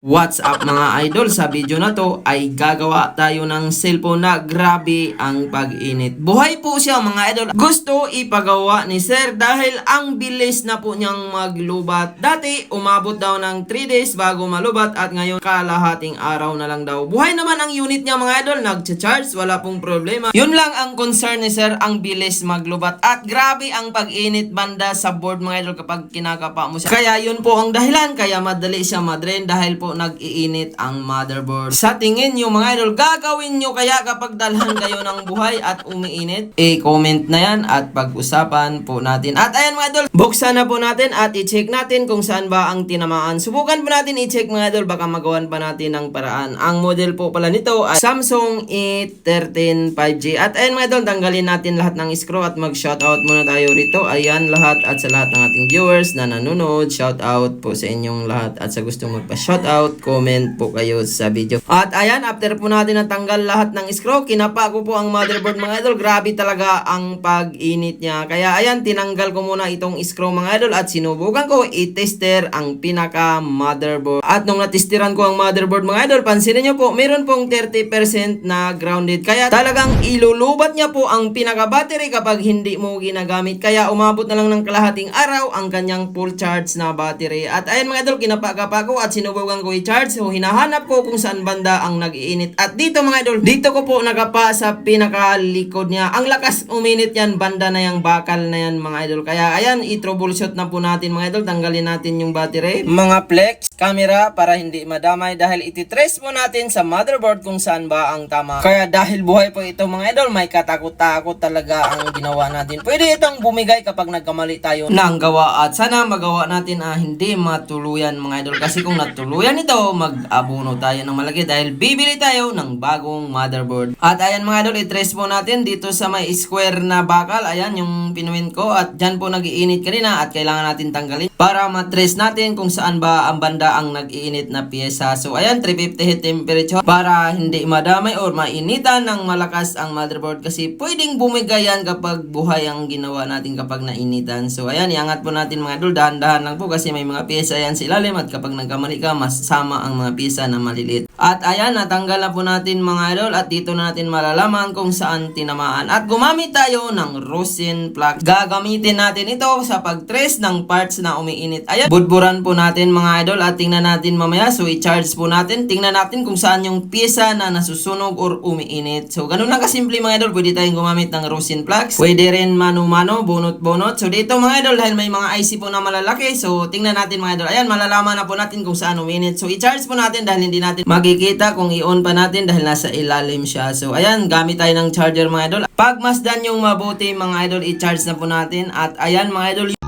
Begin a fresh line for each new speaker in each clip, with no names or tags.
What's up mga idol? Sa video na to ay gagawa tayo ng cellphone na grabe ang pag-init. Buhay po siya mga idol. Gusto ipagawa ni sir dahil ang bilis na po niyang maglubat. Dati umabot daw ng 3 days bago malubat at ngayon kalahating araw na lang daw. Buhay naman ang unit niya mga idol. Nagcha-charge, wala pong problema. Yun lang ang concern ni sir, ang bilis maglubat. At grabe ang pag-init banda sa board mga idol kapag kinakapa mo siya. Kaya yun po ang dahilan kaya madali siya madrain dahil po nag-iinit ang motherboard. Sa tingin nyo mga idol, gagawin nyo kaya kapag dalhan kayo ng buhay at umiinit? I-comment na yan at pag-usapan po natin. At ayan mga idol, buksan na po natin at i-check natin kung saan ba ang tinamaan. Subukan po natin i-check mga idol, baka magawan pa natin ng paraan. Ang model po pala nito ay Samsung A13 5G. At ayan mga idol, tanggalin natin lahat ng screw at mag-shoutout muna tayo rito. Ayan lahat at sa lahat ng ating viewers na nanonood, shoutout po sa inyong lahat at sa gustong magpa-shoutout, comment po kayo sa video. At ayan, after po natin natanggal lahat ng screw, kinapa ko po ang motherboard mga idol. Grabe talaga ang pag-init niya. Kaya ayan, tinanggal ko muna itong screw mga idol at sinubukan ko i-tester ang pinaka motherboard. At nung natestiran ko ang motherboard mga idol, pansinin nyo po, meron pong 30% na grounded. Kaya talagang ilulubat niya po ang pinaka battery kapag hindi mo ginagamit. Kaya umabot na lang ng kalahating araw ang kanyang full charge na battery. At ayan mga idol, kinapa-kapa ko at sinubukan ko i-charge. So hinahanap ko kung saan banda ang nag-iinit. At dito mga idol, dito ko po nakapa sa pinakalikod niya. Ang lakas uminit yan, banda na yung bakal na yan mga idol. Kaya ayan, i-troubleshoot na po natin mga idol. Tanggalin natin yung battery. Mga flex, camera para hindi madamay dahil ititrace mo natin sa motherboard kung saan ba ang tama. Kaya dahil buhay po ito mga idol, may katakot-takot talaga ang ginawa natin. Pwede itong bumigay kapag nagkamali tayo ng gawa at sana magawa natin ah, hindi matuluyan mga idol. Kasi kung natuluyan ito, mag-abuno tayo ng malaki dahil bibili tayo ng bagong motherboard. At ayan mga idol, i-trace po natin dito sa may square na bakal. Ayan yung pinuwin ko at dyan po nag-iinit kanina at kailangan natin tanggalin para matrace natin kung saan ba ang banda ang nag-iinit na pyesa. So ayan, 350 heat temperature para hindi madamay or mainitan ng malakas ang motherboard kasi pwedeng bumigay yan kapag buhay ang ginawa natin kapag nainitan. So ayan, iangat po natin mga idol, dahan-dahan lang po kasi may mga pyesa yan sa ilalim at kapag nagkamali ka, masama ang mga pyesa na maliliit. At ayan, natanggal na po natin mga idol at dito na natin malalaman kung saan tinamaan. At gumamit tayo ng rosin plug. Gagamitin natin ito sa pag-trace ng parts na umiinit. Ayan, budburan po natin mga idol at tingnan natin mamaya. So, i-charge po natin. Tingnan natin kung saan yung pyesa na nasusunog or umiinit. So, ganun lang kasimple mga idol. Pwede tayong gumamit ng rosin plugs. Pwede rin mano-mano, bunot-bunot. So, dito mga idol, dahil may mga IC po na malalaki. So, tingnan natin mga idol. Ayan, malalaman na po natin kung saan uminit. So, i-charge po natin dahil hindi natin makikita kung i-on pa natin dahil nasa ilalim siya. So, ayan, gamit tayo ng charger mga idol. Pag masdan yung mabuti mga idol, i-charge na po natin. At ayan mga idol,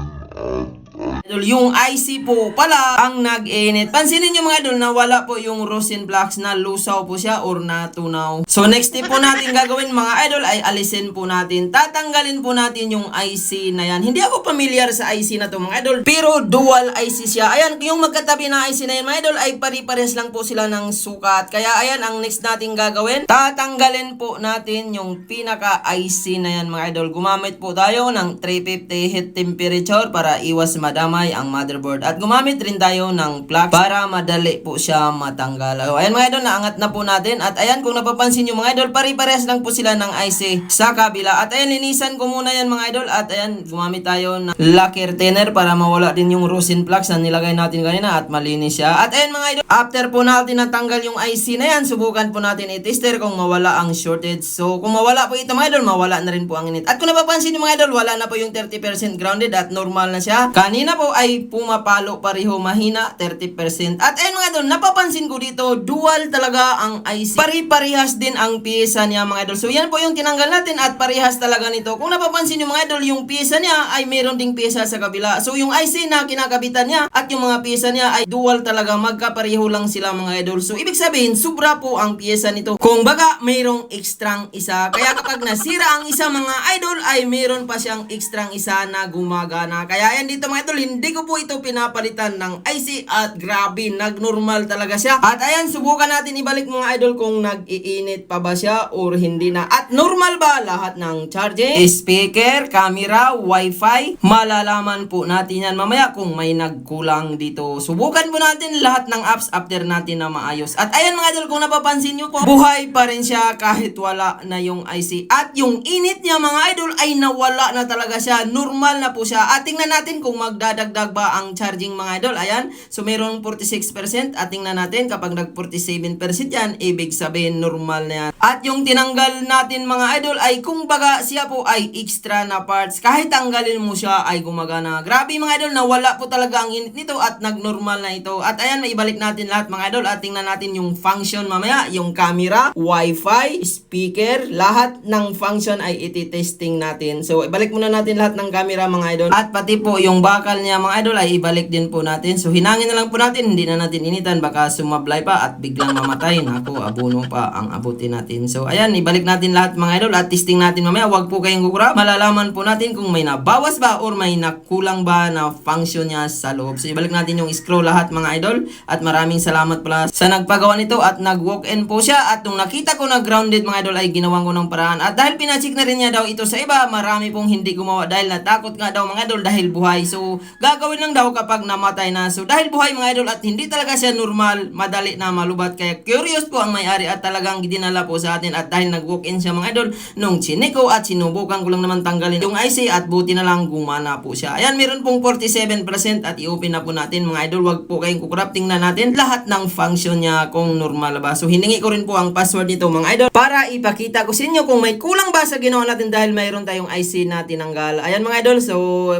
Idol, yung IC po pala ang nag-init. Pansinin nyo mga idol na wala po yung rosin blocks na lusaw po siya or natunaw. So next step po natin gagawin mga idol ay alisin po natin. Tatanggalin po natin yung IC na yan. Hindi ako familiar sa IC na to mga idol. Pero dual IC siya. Ayan, yung magkatabi na IC na yan mga idol ay pari-pares lang po sila ng sukat. Kaya ayan, ang next natin gagawin, tatanggalin po natin yung pinaka IC na yan mga idol. Gumamit po tayo ng 350 heat temperature para iwas madamay ang motherboard. At gumamit rin tayo ng plug para madali po siya matanggal. O, ayan mga idol, naangat na po natin. At ayan, kung napapansin nyo mga idol, pari-pares lang po sila ng IC sa kabila. At ayan, linisan ko muna yan mga idol. At ayan, gumamit tayo ng lacquer thinner para mawala din yung rosin plugs na nilagay natin kanina at malinis siya. At ayan mga idol, after po natin natanggal yung IC na yan, subukan po natin i-tester kung mawala ang shortage. So, kung mawala po ito mga idol, mawala na rin po ang init. At kung napapansin nyo mga idol, wala na po yung 30% grounded at normal na siya. Kanina po ay pumapalo pareho mahina, 30%. At ayun mga idol, napapansin ko dito, dual talaga ang IC. Pari-parihas din ang pyesa niya mga idol. So yan po yung tinanggal natin at parihas talaga nito. Kung napapansin nyo mga idol, yung pyesa niya ay meron ding pyesa sa kabila. So yung IC na kinakabitan niya at yung mga pyesa niya ay dual talaga, magkapareho lang sila mga idol. So ibig sabihin, sobra po ang pyesa nito. Kung baga, mayroong ekstrang isa. Kaya kapag nasira ang isa mga idol, ay meron pa siyang ekstrang isa na gumagana. Kaya yan dito mga idol, hindi ko po ito pinapalitan ng IC at grabe, nagnormal normal talaga siya. At ayan, subukan natin ibalik mga idol kung nag-iinit pa ba siya or hindi na. At normal ba lahat ng charging, speaker, camera, wifi? Malalaman po natin yan mamaya kung may nagkulang dito. Subukan po natin lahat ng apps after natin na maayos. At ayan mga idol, kung napapansin nyo po, buhay pa rin siya kahit wala na yung IC. At yung init niya mga idol ay nawala na talaga siya. Normal na po siya. At tingnan natin kung magdadagdag ba ang charging mga idol. Ayan, so mayroong 46%. At tingnan natin kapag nag 47% yan, ibig sabihin normal na yan. At yung tinanggal natin mga idol ay kung baga siya po ay extra na parts. Kahit tanggalin mo siya ay gumagana. Grabe mga idol, nawala po talaga ang init nito at nagnormal na ito. At ayan, maibalik natin lahat mga idol at tingnan natin yung function mamaya. Yung camera, wifi, speaker, lahat ng function ay iti-testing natin. So, ibalik muna natin lahat ng camera mga idol. At pati po yung bakal niya mga idol ay ibalik din po natin. So, hinangin na lang po natin. Hindi na natin initan. Baka sumablay pa at biglang mamatay. Naku, abuno pa ang abutin natin. So, ayan, ibalik natin lahat mga idol at testing natin mamaya. Huwag po kayong gugura. Malalaman po natin kung may nabawas ba or may nakulang ba na function niya sa loob. So, ibalik natin yung scroll lahat mga idol. At maraming salamat pala sa nagpagawa nito at nag-walk-in po siya. At nung nakita ko na grounded mga idol ay ginawan ko ng paraan. At dahil pinacheck na rin niya daw ito sa iba, marami pong hindi gumawa dahil natakot nga daw mga idol dahil buhay. So, gagawin lang daw kapag namatay na. So, dahil buhay mga idol at hindi talaga siya normal, madali na malubat. Kaya curious po ang may-ari at talagang dinala po sa atin. At dahil nag-walk-in siya mga idol, nung chiniko at sinubukan ko lang naman tanggalin yung IC at buti na lang gumana po siya. Ayan, meron pong 47% at i-open na po natin mga idol. Wag po kayong kukurap. Tingnan natin lahat ng function niya kung normal ba. So, hiningi ko rin po ang password nito mga idol para ipakita ko sa inyo kung may kulang ba sa ginawa natin dahil mayroon tayong IC na tinanggal. Ayan mga idol, so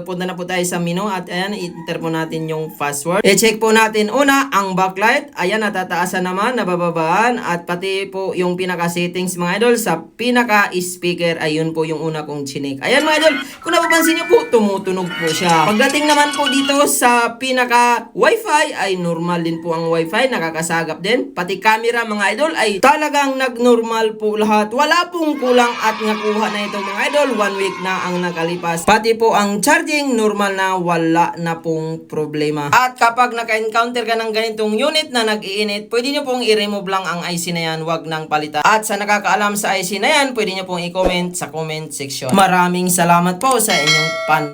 punta na po tayo sa menu at ayan, enter po natin yung password. I-check po natin una ang backlight. Ayan, natataasan naman, nabababaan at pati po yung pinaka settings mga idol sa pinaka speaker ayun po yung una kong chinik. Ayan mga idol, kung napapansin niyo po, tumutunog po siya. Pagdating naman po dito sa pinaka wifi ay normal din po ang wifi, nakakasagap din. Pati camera mga idol ay talagang nag-normal po lahat. Wala pong kulang at nakuha na ito mga idol. One week na ang nakalipas. Pati po ang charging normal na wala na pong problema. At kapag naka-encounter ka ng ganitong unit na nag-iinit, pwede nyo pong i-remove lang ang IC na yan, wag nang palitan. At sa nakakaalam sa IC na yan, pwede nyo pong i-comment sa comment section. Maraming salamat po sa inyong pan